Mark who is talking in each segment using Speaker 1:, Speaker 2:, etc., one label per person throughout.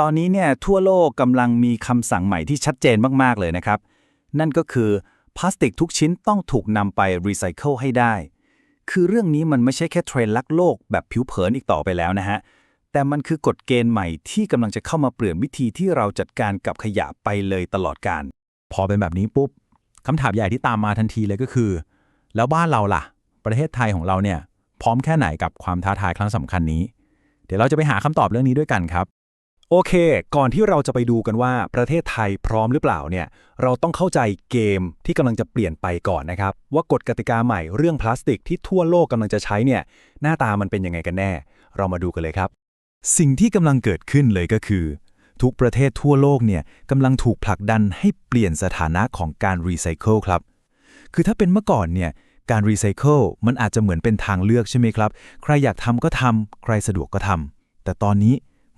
Speaker 1: ตอนนี้เนี่ยทั่วโลกกำลังมีคำสั่งใหม่ที่ชัดเจนมากๆเลยนะครับ นั่นก็คือพลาสติกทุกชิ้นต้องถูกนำไปรีไซเคิลให้ได้ คือเรื่องนี้มันไม่ใช่แค่เทรนด์ลักโลกแบบผิวเผินอีกต่อไปแล้วนะฮะ แต่มันคือกฎเกณฑ์ใหม่ที่กำลังจะเข้ามาเปลี่ยนวิธีที่เราจัดการกับขยะไปเลยตลอดการ
Speaker 2: พอเป็นแบบนี้ปุ๊บคำถามใหญ่ที่ตามมาทันทีเลยก็คือ แล้วบ้านเราล่ะ ประเทศไทยของเราเนี่ยพร้อมแค่ไหนกับความท้าทายครั้งสำคัญนี้ เดี๋ยวเราจะไปหาคำตอบเรื่องนี้ด้วยกันครับ
Speaker 3: โอเค ก่อนที่เราจะไปดูกันว่าประเทศไทยพร้อมหรือเปล่าเนี่ย เราต้องเข้าใจเกมที่กำลังจะเปลี่ยนไปก่อนนะครับ ว่ากฎกติกาใหม่เรื่องพลาสติกที่ทั่วโลกกำลังจะใช้เนี่ย หน้าตามันเป็นยังไงกันแน่ เรามาดูกันเลยครับ
Speaker 2: สิ่งที่กำลังเกิดขึ้นเลยก็คือ ทุกประเทศทั่วโลกเนี่ยกำลังถูกผลักดันให้เปลี่ยนสถานะของการรีไซเคิลครับ คือถ้าเป็นเมื่อก่อนเนี่ยการรีไซเคิลมันอาจจะเหมือนเป็นทางเลือกใช่ไหมครับ ใครอยากทำก็ทำใครสะดวกก็ทำแต่ตอนนี้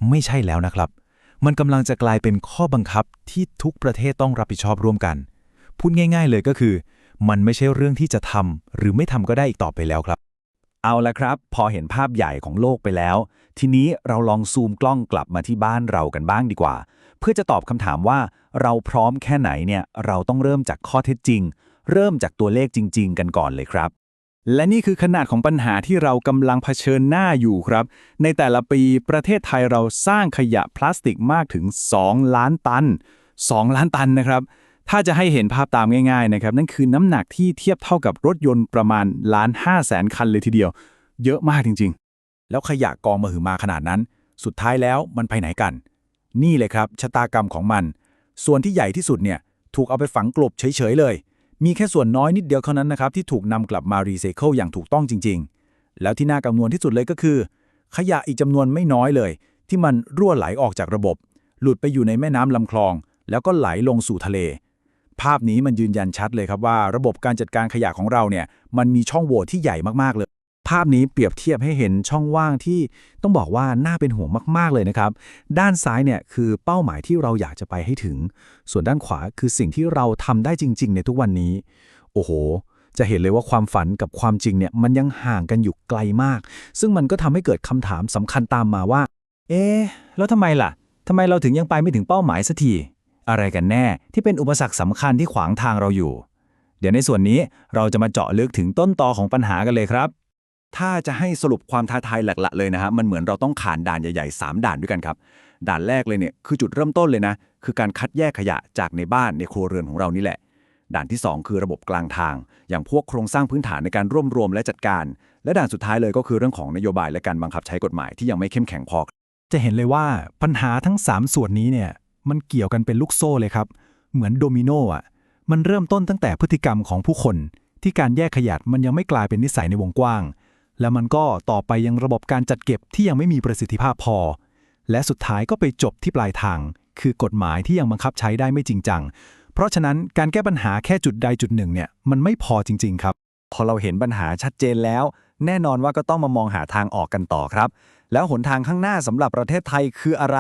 Speaker 2: ไม่ใช่แล้วนะครับ มันกำลังจะกลายเป็นข้อบังคับที่ทุกประเทศต้องรับผิดชอบร่วมกัน พูดง่าย ๆ เลยก็คือ มันไม่ใช่เรื่องที่จะทำหรือไม่ทำก็ได้อีกต่อไปแล้วครับ
Speaker 1: เอาละครับ พอเห็นภาพใหญ่ของโลกไปแล้ว ทีนี้เราลองซูมกล้องกลับมาที่บ้านเรากันบ้างดีกว่า เพื่อจะตอบคำถามว่า เราพร้อมแค่ไหนเนี่ยเราต้องเริ่มจากข้อเท็จจริง เริ่มจากตัวเลขจริง ๆ กันก่อนเลยครับ และนี่คือขนาดของปัญหาที่เรากำลังเผชิญหน้าอยู่ครับ ในแต่ละปีประเทศไทยเราสร้างขยะพลาสติกมากถึง 2 ล้านตัน 2 ล้านตันนะครับ ถ้าจะให้เห็นภาพตามง่ายๆนะครับ นั่นคือน้ำหนักที่เทียบเท่ากับรถยนต์ประมาณล้านห้าแสนคันเลยทีเดียว เยอะมากจริงๆ
Speaker 2: แล้วขยะกองมาหือมาขนาดนั้น สุดท้ายแล้วมันไปไหนกัน นี่เลยครับชะตากรรมของมัน ส่วนที่ใหญ่ที่สุดเนี่ยถูกเอาไปฝังกลบเฉยๆเลย มีแค่ส่วนน้อยนิดเดียวเท่านั้นนะครับที่ถูกนำกลับมารีไซเคิลอย่างถูกต้องจริง ๆ แล้วที่น่ากังวลที่สุดเลยก็คือ ขยะอีกจำนวนไม่น้อยเลย ที่มันรั่วไหลออกจากระบบ หลุดไปอยู่ในแม่น้ำลำคลอง แล้วก็ไหลลงสู่ทะเล ภาพนี้มันยืนยันชัดเลยครับว่า ระบบการจัดการขยะของเราเนี่ยมันมีช่องโหว่ที่ใหญ่มากๆเลย ภาพนี้เปรียบเทียบให้เห็นช่องว่างที่ต้องบอกว่าน่าเป็นห่วงมาก ๆ เลยนะครับ ด้านซ้ายเนี่ยคือเป้าหมายที่เราอยากจะไปให้ถึง ส่วนด้านขวาคือสิ่งที่เราทำได้จริง ๆ ในทุกวันนี้ โอ้โห จะเห็นเลยว่าความฝันกับความจริงเนี่ยมันยังห่างกันอยู่ไกลมาก ซึ่งมันก็ทำให้เกิดคำถามสำคัญตามมาว่า เอ๊ะแล้วทำไมล่ะทำไมเราถึงยังไปไม่ถึงเป้าหมายสักทีอะไรกันแน่ที่เป็นอุปสรรคสำคัญที่ขวางทางเราอยู่ เดี๋ยวในส่วนนี้เราจะมาเจาะลึกถึงต้นตอของปัญหากันเลยครับ
Speaker 1: ถ้าจะให้สรุปความท้าทายหลักๆเลยนะฮะมันเหมือนเราต้องขานด่านใหญ่ๆ 3 ด่านด้วยกันครับ ด่านแรกเลยเนี่ยคือจุดเริ่มต้นเลยนะ คือการคัดแยกขยะจากในบ้านในครัวเรือนของเรานี่แหละ ด่านที่ 2 คือระบบกลางทาง อย่างพวกโครงสร้างพื้นฐานในการร่วมรวมและจัดการ และด่านสุดท้ายเลยก็คือเรื่องของนโยบายและการบังคับใช้กฎหมายที่ยังไม่เข้มแข็งพอ
Speaker 3: จะเห็นเลยว่าปัญหาทั้ง 3 ส่วนนี้เนี่ยมันเกี่ยวกันเป็นลูกโซ่เลยครับ เหมือนโดมิโนอะมันเริ่มต้นตั้งแต่พฤติกรรมของผู้คน ที่การแยกขยะมันยังไม่กลายเป็นนิสัยในวงกว้าง แล้วมันก็ต่อไปยังระบบการจัดเก็บที่ยังไม่มีประสิทธิภาพพอ และสุดท้ายก็ไปจบที่ปลายทาง คือกฎหมายที่ยังบังคับใช้ได้ไม่จริงจัง เพราะฉะนั้นการแก้ปัญหาแค่จุดใดจุดหนึ่งเนี่ยมันไม่พอจริง ๆ ครับ
Speaker 1: พอเราเห็นปัญหาชัดเจนแล้ว แน่นอนว่าก็ต้องมามองหาทางออกกันต่อครับ แล้วหนทางข้างหน้าสำหรับประเทศไทยคืออะไร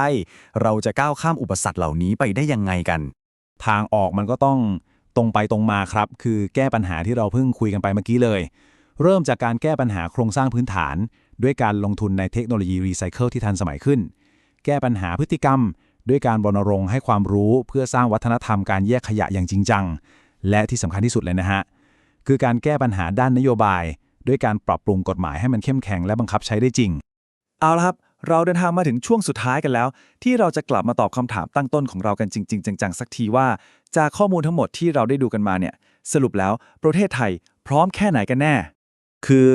Speaker 1: เราจะก้าวข้ามอุปสรรคเหล่านี้ไปได้ยังไงกัน
Speaker 2: ทางออกมันก็ต้องตรงไปตรงมาครับ คือแก้ปัญหาที่เราเพิ่งคุยกันไปเมื่อกี้เลย เริ่มจากการแก้ปัญหาโครงสร้างพื้นฐาน ด้วยการลงทุนในเทคโนโลยีรีไซเคิลที่ทันสมัยขึ้น แก้ปัญหาพฤติกรรม ด้วยการรณรงค์ให้ความรู้เพื่อสร้างวัฒนธรรมการแยกขยะอย่างจริงจัง และที่สำคัญที่สุดเลยนะฮะ คือการแก้ปัญหาด้านนโยบาย ด้วยการปรับปรุงกฎหมายให้มันเข้มแข็งและบังคับใช้ได้จริง
Speaker 1: เอาละครับเราเดินทางมาถึงช่วงสุดท้ายกันแล้ว ที่เราจะกลับมาตอบคำถามตั้งต้นของเรากันจริง ๆ จังๆสักทีว่า จากข้อมูลทั้งหมดที่เราได้ดูกันมาเนี่ยสรุปแล้วประเทศไทยพร้อมแค่ไหนกันแน่ คือ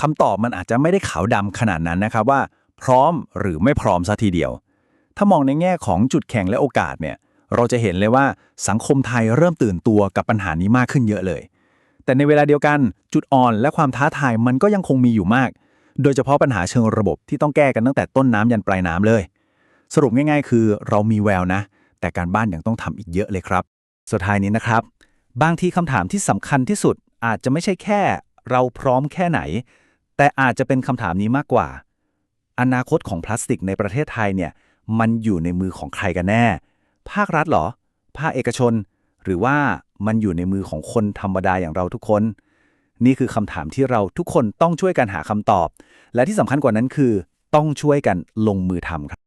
Speaker 1: คำตอบมันอาจจะไม่ได้ขาวดำขนาดนั้นนะครับว่า พร้อมหรือไม่พร้อมซะทีเดียว ถ้ามองในแง่ของจุดแข็งและโอกาสเนี่ยเราจะเห็นเลยว่าสังคมไทยเริ่มตื่นตัวกับปัญหานี้มากขึ้นเยอะเลย แต่ในเวลาเดียวกันจุดอ่อนและความท้าทายมันก็ยังคงมีอยู่มาก โดยเฉพาะปัญหาเชิงระบบที่ต้องแก้กันตั้งแต่ต้นน้ำยันปลายน้ำเลย สรุปง่ายๆ คือเรามีแววนะ แต่การบ้านยังต้องทำอีกเยอะเลยครับ สุดท้ายนี้นะครับ บางทีคำถามที่สำคัญที่สุดอาจจะไม่ใช่แค่ เราพร้อมแค่ไหน แต่อาจจะเป็นคำถามนี้มากกว่า อนาคตของพลาสติกในประเทศไทยเนี่ย มันอยู่ในมือของใครกันแน่ ภาครัฐหรอ ภาคเอกชน หรือว่ามันอยู่ในมือของคนธรรมดาอย่างเราทุกคน นี่คือคำถามที่เราทุกคนต้องช่วยกันหาคำตอบ และที่สำคัญกว่านั้นคือ ต้องช่วยกันลงมือทำครับ